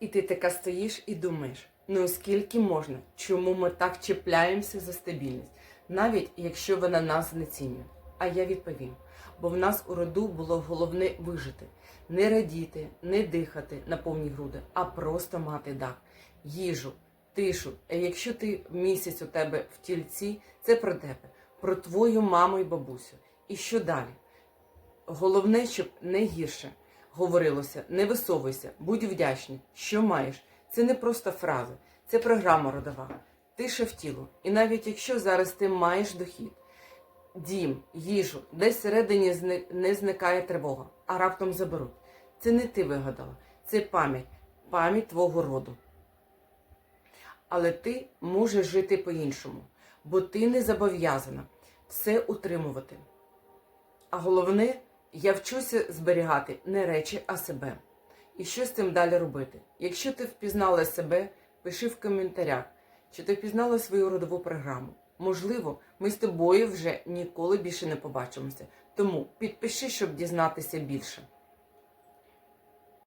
І ти така стоїш і думаєш, ну скільки можна, чому ми так чіпляємося за стабільність, навіть якщо вона нас знецінює. А я відповім: бо в нас у роду було головне вижити, не радіти, не дихати на повні груди, а просто мати дах, їжу, тишу. А якщо ти місяць у тебе в тільці, це про тебе, про твою маму і бабусю. І що далі? Головне, щоб не гірше говорилося, не висовуйся, будь вдячний, що маєш. Це не просто фрази, це програма родова. Тиша в тіло. І навіть якщо зараз ти маєш дохід, дім, їжу, десь всередині не зникає тривога, а раптом заберуть. Це не ти вигадала, це пам'ять, пам'ять твого роду. Але ти можеш жити по-іншому, бо ти не зобов'язана все утримувати. А головне, я вчуся зберігати не речі, а себе. І що з цим далі робити? Якщо ти впізнала себе, пиши в коментарях, чи ти впізнала свою родову програму. Можливо, ми з тобою вже ніколи більше не побачимося. Тому підпиши, щоб дізнатися більше.